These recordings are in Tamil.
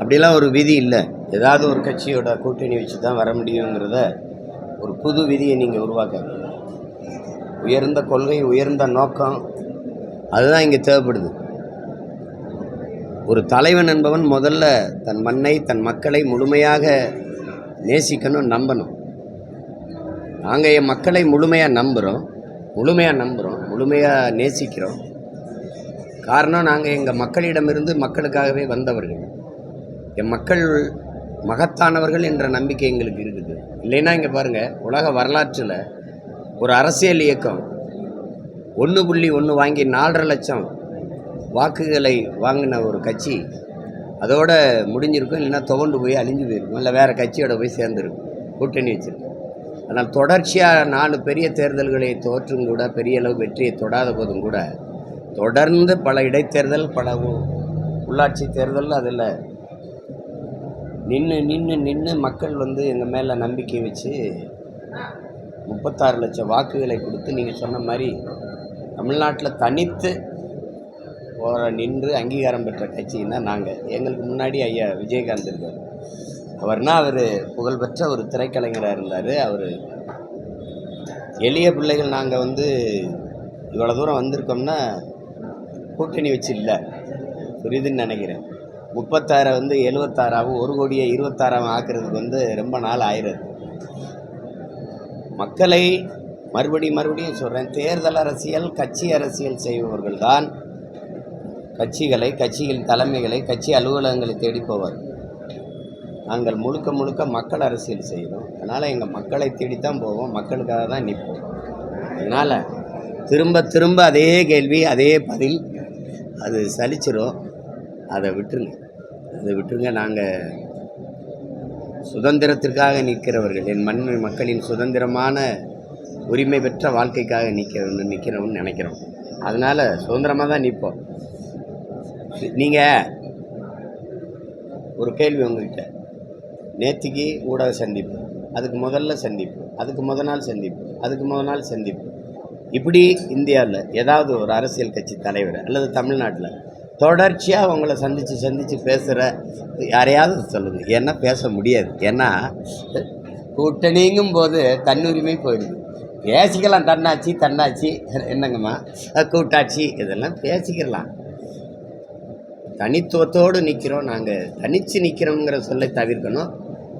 அப்படிலாம் ஒரு விதி இல்லை. ஏதாவது ஒரு கட்சியோட கூட்டணி வச்சு தான் வர முடியுங்கிறத ஒரு புது விதியை நீங்கள் உருவாக்க உயர்ந்த கொள்கை உயர்ந்த நோக்கம் அதுதான் இங்கே தேவைப்படுது. ஒரு தலைவன் என்பவன் முதல்ல தன் மண்ணை தன் மக்களை முழுமையாக நேசிக்கணும் நம்பணும். நாங்கள் என் மக்களை முழுமையாக நம்புகிறோம் முழுமையாக நம்புகிறோம் முழுமையாக நேசிக்கிறோம். காரணம் நாங்கள் எங்கள் மக்களிடமிருந்து மக்களுக்காகவே வந்தவர்கள். என் மக்கள் மகத்தானவர்கள் என்ற நம்பிக்கை எங்களுக்கு இருக்குது. இல்லைன்னா இங்கே பாருங்கள் உலக வரலாற்றில் ஒரு அரசியல் இயக்கம் ஒன்று புள்ளி ஒன்று வாங்கி நாலரை லட்சம் வாக்குகளை வாங்கின ஒரு கட்சி அதோட முடிஞ்சிருக்கும் இல்லைன்னா துவண்டு போய் அழிஞ்சு போயிருக்கும் இல்லை வேறு கட்சியோட போய் சேர்ந்துருக்கும் கூட்டணி வச்சுருக்கும். ஆனால் தொடர்ச்சியாக நாலு பெரிய தேர்தல்களை தோற்றும் கூட பெரிய அளவு வெற்றியை தொடாத போதும் கூட தொடர்ந்து பல இடைத்தேர்தல் பல உள்ளாட்சி தேர்தல் அதில் நின்று நின்று நின்று மக்கள் வந்து எங்கள் மேலே நம்பிக்கை வச்சு முப்பத்தாறு லட்சம் வாக்குகளை கொடுத்து நீங்கள் சொன்ன மாதிரி தமிழ்நாட்டில் தனித்து போகிற நின்று அங்கீகாரம் பெற்ற கட்சின்னா நாங்கள் எங்களுக்கு முன்னாடி ஐயா விஜயகாந்த் இருக்கார் அவர்னா அவர் புகழ்பெற்ற ஒரு திரைக்கலைஞராக இருந்தார். அவர் எளிய பிள்ளைகள் நாங்கள் வந்து இவ்வளோ தூரம் வந்திருக்கோம்னா கூட்டணி வச்சு இல்லை. புரியுதுன்னு நினைக்கிறேன். முப்பத்தாறை வந்து எழுபத்தாறாவும் ஒரு கோடியை இருபத்தாறாவும் ஆக்குறதுக்கு வந்து ரொம்ப நாள் ஆயிடுது மக்களை மறுபடியும் மறுபடியும் சொல்கிறேன் தேர்தல் அரசியல் கட்சி அரசியல் செய்பவர்கள் தான் கட்சிகளை கட்சியின் தலைமைகளை கட்சி அலுவலகங்களை தேடி போவார் நாங்கள் முழுக்க முழுக்க மக்கள் அரசியல் செய்கிறோம். அதனால் எங்கள் மக்களை தேடித்தான் போவோம் மக்களுக்காக தான் நிற்போம். அதனால் திரும்ப திரும்ப அதே கேள்வி அதே பதில் அது சலிச்சிடும் அதை விட்டுருங்க. அதை விட்டுருங்க. நாங்கள் சுதந்திரத்திற்காக நிற்கிறவர்கள் என் மண் மக்களின் சுதந்திரமான உரிமை பெற்ற வாழ்க்கைக்காக நிற்கிறவன் நிற்கிறோம்னு நினைக்கிறோம். அதனால் சுதந்திரமாக தான் நிற்போம். நீங்கள் ஒரு கேள்வி உங்கள்கிட்ட நேற்றுக்கு ஊடக சந்திப்பு அதுக்கு முதல்ல சந்திப்பு அதுக்கு முத நாள் சந்திப்பு அதுக்கு முத நாள் சந்திப்பு. இப்படி இந்தியாவில் ஏதாவது ஒரு அரசியல் கட்சி தலைவர் அல்லது தமிழ்நாட்டில் தொடர்ச்சியாக உங்களை சந்தித்து சந்தித்து பேசுகிற யாரையாவது சொல்லுங்கள் ஏன்னா பேச முடியாது. ஏன்னா கூட்டணிங்கும் போது தன்னுரிமை போயிடுது. பேசிக்கலாம் தன்னாட்சி தன்னாட்சி. என்னங்கம்மா? கூட்டாட்சி இதெல்லாம் பேசிக்கலாம். தனித்துவத்தோடு நிற்கிறோம் நாங்கள் தனித்து நிற்கிறோங்கிற சொல்லை தவிர்க்கணும்.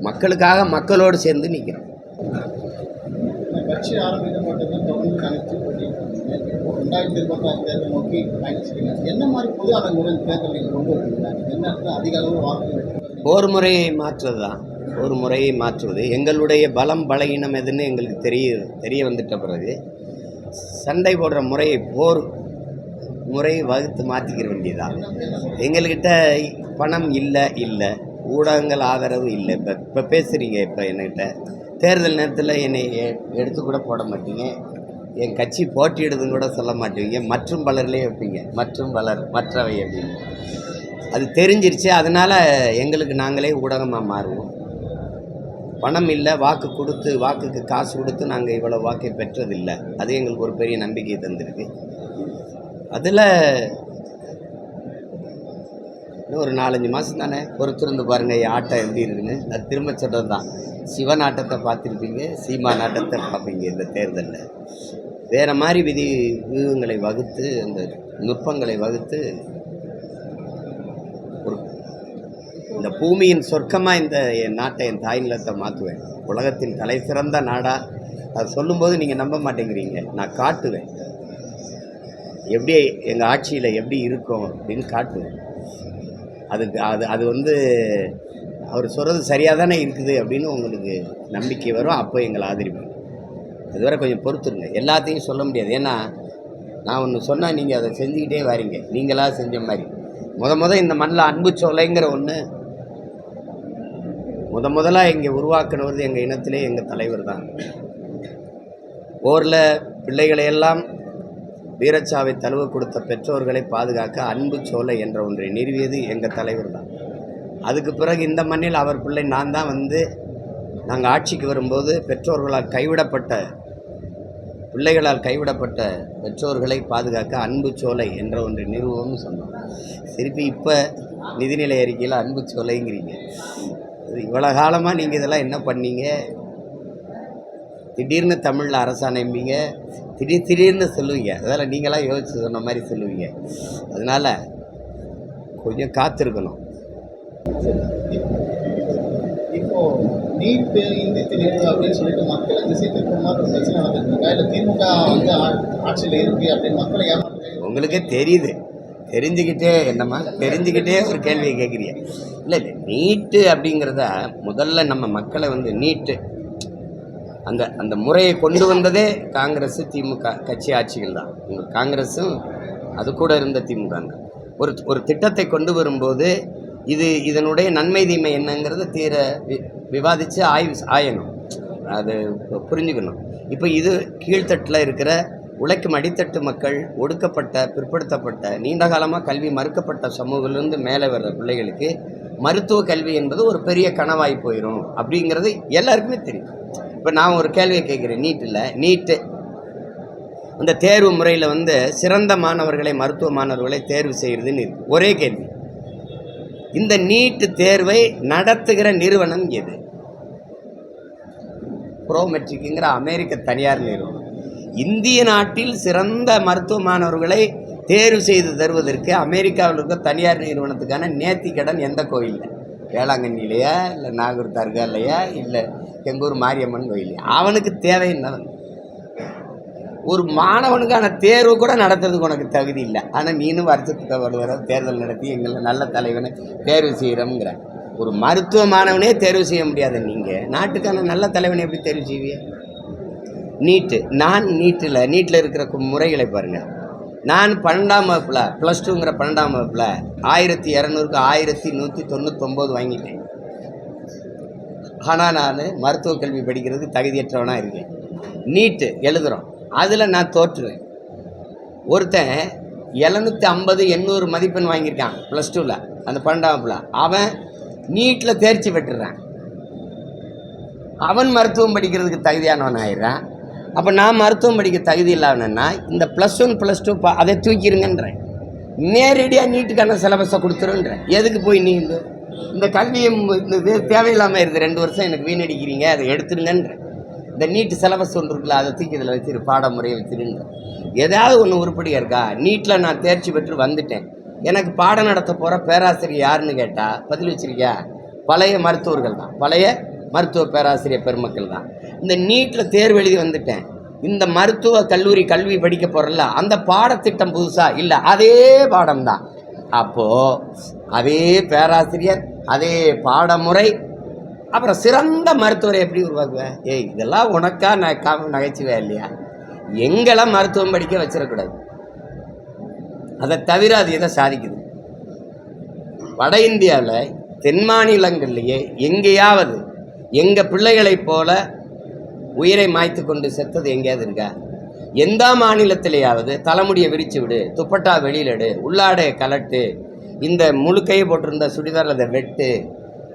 மக்களுக்காக மக்களோடு சேர்ந்து நிற்கிறோம் கட்சி ஆரம்பிக்கப்பட்டது தொடர்ந்து தனித்து போட்டியிருக்கீங்க ரெண்டாயிரத்தி இருபத்தாறு தேர்தல் நோக்கி பயணிச்சிருக்கீங்க. என்ன மாதிரி பொது அடங்குமுறை தேர்தல் நீங்கள் கொண்டு வருவீங்க என்ன இடத்துல அதிக அளவு வாக்குகள் ஒரு முறையை மாற்றுறது தான் ஒரு முறையை மாற்றுவது. எங்களுடைய பலம் பலகீனம் எதுன்னு எங்களுக்கு தெரிய தெரிய வந்துட்ட பிறகு சண்டை போடுற முறையை போர் முறையை வகுத்து மாற்றிக்கிற வேண்டியதான் எங்கள்கிட்ட பணம் இல்லை இல்லை. ஊடகங்கள் ஆதரவு இல்லை. இப்போ இப்போ பேசுகிறீங்க இப்போ என்கிட்ட தேர்தல் நேரத்தில் என்னை எடுத்து கூட போட மாட்டீங்க. என் கட்சி போட்டியிடுதுன்னு கூட சொல்ல மாட்டீங்க. மற்றும் பலர்லேயே வைப்பீங்க. மற்றும் பலர் மற்றவை அப்படின்னு. அது தெரிஞ்சிருச்சு. அதனால் எங்களுக்கு நாங்களே ஊடகமாக மாறுவோம். பணம் இல்லை வாக்கு கொடுத்து வாக்குக்கு காசு கொடுத்து நாங்கள் இவ்வளோ வாக்கை பெற்றதில்லை. அது எங்களுக்கு ஒரு பெரிய நம்பிக்கை தந்திருக்கு. அதில் ஒரு நாலஞ்சு மாதம் தானே? பொறுத்திருந்து பாருங்கள் என் ஆட்டம் எப்படி இருக்குன்னு? அது திரும்ப சொல்கிறது தான் சிவன் ஆட்டத்தை பார்த்துருப்பீங்க சீமா நாட்டத்தை பார்ப்பீங்க இந்த தேர்தலில். வேறு மாதிரி விதி வியூகங்களை வகுத்து அந்த நுட்பங்களை வகுத்து ஒரு இந்த பூமியின் சொர்க்கமாக இந்த என் நாட்டை என் தாய் நிலத்தை மாற்றுவேன். உலகத்தின் தலை சிறந்த நாடாக அது சொல்லும்போது நீங்கள் நம்ப மாட்டேங்கிறீங்க. நான் காட்டுவேன். எப்படி எங்கள் ஆட்சியில் எப்படி இருக்கும் அப்படின்னு காட்டுவேன். அதுக்கு அது அது வந்து அவர் சொல்கிறது சரியாக தானே இருக்குது அப்படின்னு உங்களுக்கு நம்பிக்கை வரும். அப்போ எங்களை ஆதரிப்பாங்க அதுவரை கொஞ்சம் பொறுத்துருங்க. எல்லாத்தையும் சொல்ல முடியாது. ஏன்னா நான் ஒன்று சொன்னால் நீங்கள் அதை செஞ்சுக்கிட்டே வரீங்க. நீங்களாக செஞ்ச மாதிரி. முத முத இந்த மண்ணில் அன்பு சோலைங்கிற ஒன்று முத முதலாக இங்கே உருவாக்குனது எங்கள் இனத்திலே எங்கள் தலைவர் தான். ஊரில் பிள்ளைகளையெல்லாம் வீரச்சாவை தழுவ கொடுத்த பெற்றோர்களை பாதுகாக்க அன்பு சோலை என்ற ஒன்றை நிறுவியது எங்கள் தலைவர் தான். அதுக்கு பிறகு இந்த மண்ணில் அவர் பிள்ளை நான் தான் வந்து நாங்கள் ஆட்சிக்கு வரும்போது பெற்றோர்களால் கைவிடப்பட்ட பிள்ளைகளால் கைவிடப்பட்ட பெற்றோர்களை பாதுகாக்க அன்பு சோலை என்ற ஒன்று நிறுவனம்னு சொன்னோம் திருப்பி இப்போ நிதிநிலை அறிக்கையில் அன்பு சோலைங்கிறீங்க. இவ்வளோ காலமாக நீங்கள் இதெல்லாம் என்ன பண்ணீங்க? திடீர்னு தமிழில் அரசாணைம்பீங்க திடீர் திடீர்னு சொல்லுவீங்க. அதெல்லாம் நீங்களாம் யோசிச்சு சொன்ன மாதிரி சொல்லுவீங்க. அதனால் கொஞ்சம் காத்திருக்கணும். இப்போ நீட் இந்தி திணிப்பு அப்படின்னு சொல்லிட்டு மக்களை திசை திருப்புற மாதிரி ஒரு பிரச்சனை நடந்துட்டு இருக்கா இல்லை திமுக வந்து ஆட்சியில் இருக்கு அப்படின்னு மக்களை ஏமாற்று உங்களுக்கே தெரியுது. தெரிஞ்சுக்கிட்டே என்னம்மா தெரிஞ்சுக்கிட்டே ஒரு கேள்வியை கேட்குறிய இல்லை இல்லை நீட்டு அப்படிங்கிறத முதல்ல நம்ம மக்களை வந்து நீட்டு. அந்த அந்த முறையை கொண்டு வந்ததே காங்கிரஸ் திமுக கட்சி ஆட்சிகள் தான். உங்கள் காங்கிரஸும் அது கூட இருந்த திமுக தான் ஒரு ஒரு திட்டத்தை கொண்டு வரும்போது இது இதனுடைய நன்மை தீமை என்னங்கிறத தீர வி விவாதித்து ஆய்வு ஆயணும். அது புரிஞ்சுக்கணும். இப்போ இது கீழ்த்தட்டில் இருக்கிற உழைக்கும் அடித்தட்டு மக்கள் ஒடுக்கப்பட்ட பிற்படுத்தப்பட்ட நீண்ட காலமாக கல்வி மறுக்கப்பட்ட சமூகத்திலிருந்து மேலே வர்ற பிள்ளைகளுக்கு மருத்துவ கல்வி என்பது ஒரு பெரிய கனவாய் போயிடும் அப்படிங்கிறது எல்லாருக்குமே தெரியும். இப்போ நான் ஒரு கேள்வியை கேட்குறேன். நீட்டில் நீட்டு. அந்த தேர்வு முறையில் வந்து சிறந்த மாணவர்களை மருத்துவ மாணவர்களை தேர்வு செய்கிறதுன்னு இருக்குது ஒரே கேள்வி. இந்த நீட்டு தேர்வை நடத்துகிற நிறுவனம் எது? ப்ரோமெட்ரிக்குங்கிற அமெரிக்க தனியார் நிறுவனம். இந்திய நாட்டில் சிறந்த மருத்துவ மாணவர்களை தேர்வு செய்து தருவதற்கு அமெரிக்காவில் இருக்க தனியார் நிறுவனத்துக்கான நேர்த்தி கடன் எந்த கோயிலில்? வேளாங்கண்ணிலையா இல்லை நாகூர் தர்காலையா இல்லை எங்கூர் மாரியம்மன் கோயிலையா அவனுக்கு தேவை என்னவன் ஒரு மாணவனுக்கான தேர்வு கூட நடத்துறதுக்கு உனக்கு தகுதி இல்லை. ஆனால் நீனும் வருஷத்துக்கு ஒரு தடவை தேர்தல் நடத்தி எங்களை நல்ல தலைவனை தேர்வு செய்கிறோங்கிற ஒரு மருத்துவ மாணவனே தேர்வு செய்ய முடியாத நீங்கள் நாட்டுக்கான நல்ல தலைவனை எப்படி தேர்வு செய்வீங்க நீட்டு. நான் நீட்டில் நீட்டில் இருக்கிற முறைகளை பாருங்கள் நான் பன்னெண்டாம் வகுப்பில் ப்ளஸ் டூங்கிற பன்னெண்டாம் வகுப்பில் ஆயிரத்தி இரநூறுக்கு ஆயிரத்தி நூற்றி தொண்ணூத்தொம்பது வாங்கிட்டேன். ஆனால் நான் மருத்துவக் கல்வி படிக்கிறது தகுதியற்றவனாக இருக்கேன். நீட்டு. எழுதுகிறோம் அதில் நான் தோற்றுவேன். ஒருத்தன் எழுநூற்றி ஐம்பது எண்ணூறு மதிப்பெண் வாங்கியிருக்கான் ப்ளஸ் டூவில் அந்த பன்னெண்டாம் வகுப்பில். அவன் நீட்டில் தேர்ச்சி பெற்றுறான். அவன் மருத்துவம் படிக்கிறதுக்கு தகுதியானவன் ஆயிடுறான். அப்போ நான் மருத்துவம் படிக்க தகுதி இல்லாதவனா இந்த ப்ளஸ் ஒன் ப்ளஸ் டூ அதை தூக்கிடுங்கன்றேன் நேரடியாக நீட்டுக்கான சிலபஸை கொடுத்துருன்றேன். எதுக்கு போய் நீ இந்த கல்வியும் கல்வியை இந்த இது தேவையில்லாமல் இருக்குது ரெண்டு வருஷம் எனக்கு வீணடிக்கிறீங்க அதை எடுத்துருங்கன்றேன். இந்த நீட்டு சிலபஸ் ஒன்று இருக்குல்ல அதை தூக்கி இதில் வச்சிரு பாடமுறையை வச்சிருங்க ஏதாவது ஒன்று உருப்படியாக இருக்கா? நீட்டில் நான் தேர்ச்சி பெற்று வந்துட்டேன். எனக்கு பாடம் நடத்த போகிற பேராசிரியர் யாருன்னு கேட்டால் பதில் வச்சிருக்கியா? பழைய மருத்துவர்கள் தான். பழைய மருத்துவ பேராசிரியர் பெருமக்கள் தான். இந்த நீட்டில் தேர்வு எழுதி வந்துட்டேன். இந்த மருத்துவ கல்லூரி கல்வி படிக்க போகிறல்ல அந்த பாடத்திட்டம் புதுசாக இல்லை அதே பாடம் தான் அப்போது அதே பேராசிரியர் அதே பாடமுறை அப்புறம் சிறந்த மருத்துவரை எப்படி உருவாக்குவேன் ஏய் இதெல்லாம் உனக்கா நான் கா நகைச்சுவே இல்லையா? எங்களை மருத்துவம் படிக்க வச்சிடக்கூடாது. அதை தவிர அது எதை சாதிக்குது? வட இந்தியாவில் தென் மாநிலங்கள்லேயே எங்கேயாவது எங்கள் பிள்ளைகளைப் போல உயிரை மாய்த்து கொண்டு செத்தது எங்கேயாவது இருக்கா? எந்த மாநிலத்திலேயாவது தலைமுடியை விரித்து விடு துப்பட்டா வெளியில் எடு உள்ளாடைய கலட்டு இந்த முழுக்கையை போட்டிருந்த சுடிதார் அதை வெட்டு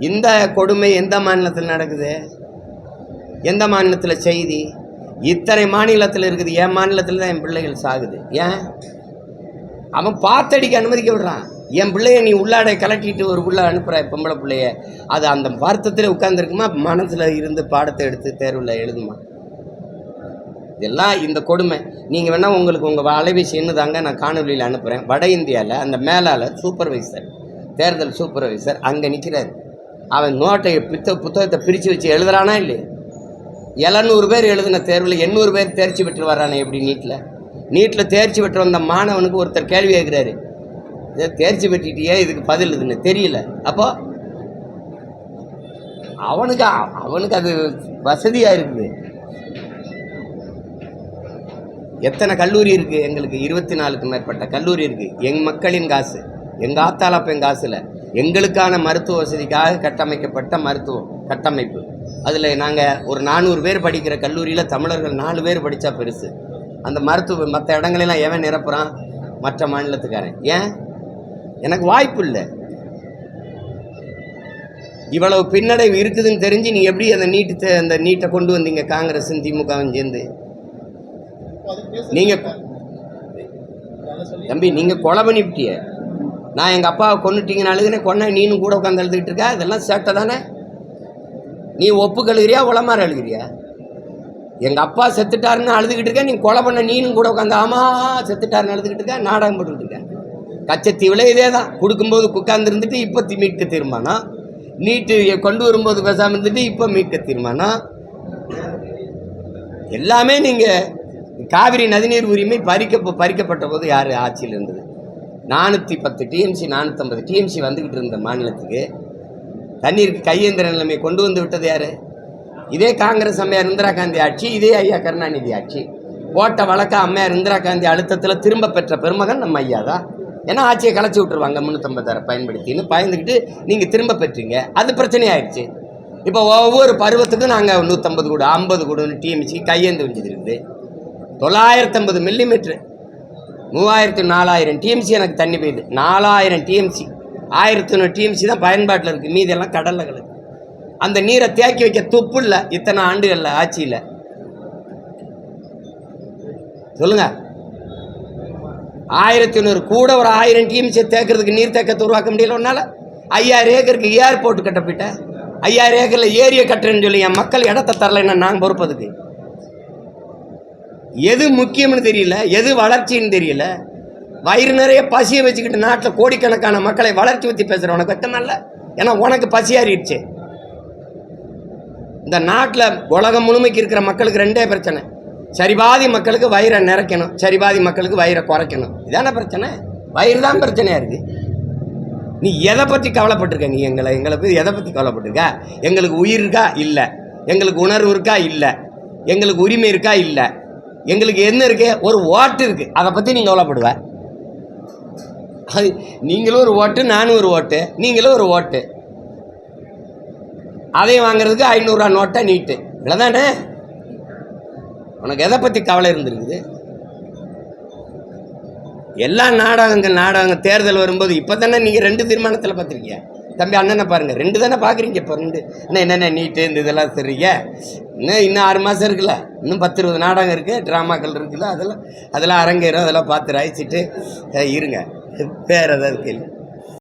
இந்த கொடுமை எந்த மாநிலத்தில் நடக்குது? எந்த மாநிலத்தில் செய்தி? இத்தனை மாநிலத்தில் இருக்குது என் மாநிலத்தில் தான் என் பிள்ளைகள் சாகுது. ஏன்? அவன் பார்த்தடிக்க அனுமதிக்க விடுறான். என் பிள்ளைய நீ உள்ளாடை கலட்டிட்டு ஒரு புள்ள அனுப்புகிற பொம்பளை பிள்ளைய. அது அந்த வருத்தத்தில் உட்காந்துருக்குமா மனசில் இருந்து பாடத்தை எடுத்து தேர்வில் எழுதுமா? இதெல்லாம் இந்த கொடுமை. நீங்கள் வேணால் உங்களுக்கு உங்கள் அலைபேசி என்ன தாங்க நான் காணொலியில் அனுப்புகிறேன் வட இந்தியாவில் அந்த மேலாளர் சூப்பர்வைசர் தேர்தல் சூப்பர்வைசர் அங்கே நிற்கிறார் அவன் நோட்டை புத்த புத்தகத்தை பிரித்து வச்சு எழுதுறானா இல்லையே? எழுநூறு பேர் எழுதின தேர்வில் எண்ணூறு பேர் தேர்ச்சி பெற்று வர்றானே எப்படி நீட்டில் நீட்டில் தேர்ச்சி பெற்று வந்த மாணவனுக்கு ஒருத்தர் கேள்வி கேட்குறாரு. இதை தேர்ச்சி பெற்றுட்டியே? இதுக்கு பதில் இதுன்னு தெரியல. அப்போது அவனுக்கு அவனுக்கு அது வசதியாக இருக்குது. எத்தனை கல்லூரி இருக்குது எங்களுக்கு இருபத்தி நாலுக்கு மேற்பட்ட கல்லூரி இருக்குது எங்கள் மக்களின் காசு. எங்கள் ஆத்தாளப்பன் காசில். எங்களுக்கான மருத்துவ வசதிக்காக கட்டமைக்கப்பட்ட மருத்துவம் கட்டமைப்பு. அதில் நாங்கள் ஒரு நானூறு பேர் படிக்கிற கல்லூரியில் தமிழர்கள் நாலு பேர் படித்தா பெருசு. அந்த மருத்துவ மற்ற இடங்களெல்லாம் எவன் நிரப்புறான்? மற்ற மாநிலத்துக்காரன். ஏன்? எனக்கு வாய்ப்பு இல்லை. இவ்வளவு பின்னடைவு இருக்குதுன்னு தெரிஞ்சு நீ எப்படி அந்த நீட்டு அந்த நீட்டை கொண்டு வந்தீங்க? காங்கிரஸும் திமுகவும் சேர்ந்து. இப்போ அது பேச நீங்க அதை சொல்லி தம்பி நீங்கள் கொலை பண்ணிவிட்டிய நான் எங்கள் அப்பாவை கொண்டுட்டீங்கன்னு அழுகுனே கொன்ன நீனும் கூட உட்காந்து அழுதுகிட்டு இருக்க இதெல்லாம் சேட்டை தானே? நீ ஒப்புக்கழுகிறியா உளமாற அழுகிறியா? எங்கள் அப்பா செத்துட்டாருன்னு அழுதுகிட்டு இருக்க நீ கொலை பண்ண நீனும் கூட உட்காந்து ஆமா செத்துட்டாருன்னு அழுதுகிட்டு இருக்க நாடகம் போட்டுக்கிட்டு இருக்க. கச்சத்தீவில் இதே தான். கொடுக்கும்போது உட்காந்து இருந்துட்டு இப்போ தி- மீட்க தீர்மானம். நீட்டு கொண்டு வரும்போது பேசாமல் இருந்துட்டு இப்போ மீட்க தீர்மானம். எல்லாமே நீங்கள் காவிரி நதிநீர் உரிமை பறிக்க பறிக்கப்பட்ட போது யார் ஆட்சியில் இருந்தது? நானூற்றி பத்து டிஎம்சி நானூற்றம்பது டிஎம்சி வந்துக்கிட்டு இருந்த மாநிலத்துக்கு. தண்ணீருக்கு கையேந்திர நிலைமை கொண்டு வந்து விட்டது யார்? இதே காங்கிரஸ் அம்மையார் இந்திரா காந்தி ஆட்சி இதே ஐயா கருணாநிதி ஆட்சி. போட்ட வழக்க அம்மையார் இந்திரா காந்தி அழுத்தத்தில் திரும்ப பெற்ற பெருமகன் நம்ம ஐயா தான். ஏன்னா ஆட்சியை கலைச்சி விட்டுருவாங்க முந்நூற்றம்பதாயிரம் பயன்படுத்தின்னு பயந்துக்கிட்டு நீங்கள் திரும்ப பெற்றீங்க. அது பிரச்சனையாயிடுச்சு. இப்போ ஒவ்வொரு பருவத்துக்கும் நாங்கள் நூற்றம்பது கூட ஐம்பது கூடன்னு டிஎம்சி கையேந்து வச்சது இருக்குது. தொள்ளாயிரத்தம்பது மில்லிமீட்ரு மூவாயிரத்து நாலாயிரம் டிஎம்சி எனக்கு தண்ணி பெய்யுது. நாலாயிரம் டிஎம்சி ஆயிரத்தி ஒன்று டிஎம்சி தான் பயன்பாட்டில் இருக்குது மீதியெல்லாம் கடலில் கிடக்கு. அந்த நீரை தேக்கி வைக்க துப்பு இல்லை. இத்தனை ஆண்டுகளில் ஆட்சியில். சொல்லுங்க. ஆயிரத்தி நூறு கூட ஒரு ஆயிரம் டிஎம்சி தேக்கிறதுக்கு நீர் தேக்கத்தை உருவாக்க முடியல ஒன்றால் ஐயாயிரம் ஏக்கருக்கு ஏர்போர்ட் கட்டப்பிட்ட. ஐயாயிரம் ஏக்கரில் ஏரியை கட்டுறேன்னு சொல்லி என் மக்கள் இடத்த தரலைன்னா நாங்கள் பொறுப்பதுக்கு எது முக்கியம்னு தெரியல எது வளர்ச்சின்னு தெரியல. வயிறு நிறைய பசியை வச்சுக்கிட்டு நாட்டில் கோடிக்கணக்கான மக்களை வளர்ச்சி பற்றி பேசுகிற உனக்கு வெக்கமல்ல ஏன்னா உனக்கு பசியாறிடுச்சு இந்த நாட்டில் உலகம் முழுமைக்கு இருக்கிற மக்களுக்கு ரெண்டே பிரச்சனை. சரிபாதி மக்களுக்கு வயிறை நிறைக்கணும் சரிபாதி மக்களுக்கு வயிறை குறைக்கணும். இதான பிரச்சனை? வயிறு தான் பிரச்சனையாக இருக்குது நீ எதை பற்றி கவலைப்பட்டிருக்க? நீ எங்களை எங்களை பற்றி எதை பற்றி கவலைப்பட்டிருக்க? எங்களுக்கு உயிர் இருக்கா? இல்லை. எங்களுக்கு உணர்வு இருக்கா? இல்லை. எங்களுக்கு உரிமை இருக்கா? இல்லை. எங்களுக்கு என்ன இருக்கு? ஒரு ஓட்டு இருக்கு. அதை பற்றி நீங்கள் கவலைப்படுவ. அது நீங்களும் ஒரு ஓட்டு நானும் ஒரு ஓட்டு நீங்களும் ஒரு ஓட்டு அதையும் வாங்குறதுக்கு ஐநூறுரூவா நோட்டை நீட்டு. இவ்வளோதானே உனக்கு எதை பற்றி கவலை இருந்திருக்குது? எல்லா நாடகங்கள் நாடகங்கள் தேர்தல் வரும்போது இப்போ தானே நீங்கள் ரெண்டு தீர்மானத்தில் பார்த்துருக்கீங்க தம்பி அண்ணனை பாருங்கள் ரெண்டு தானே பார்க்குறீங்க இப்போ ரெண்டு. இன்னும் என்னென்ன நீட்டு இந்த இதெல்லாம் சரிங்க இன்னும் இன்னும் ஆறு மாதம் இருக்குல்ல. இன்னும் பத்து இருபது நாடகம் இருக்குது ட்ராமாக்கள் இருக்குல்ல. அதெல்லாம் அதெல்லாம் அரங்கேறும். அதெல்லாம் பார்த்து ரசிச்சுட்டு இருங்க. வேறு ஏதாவது கேள்வி?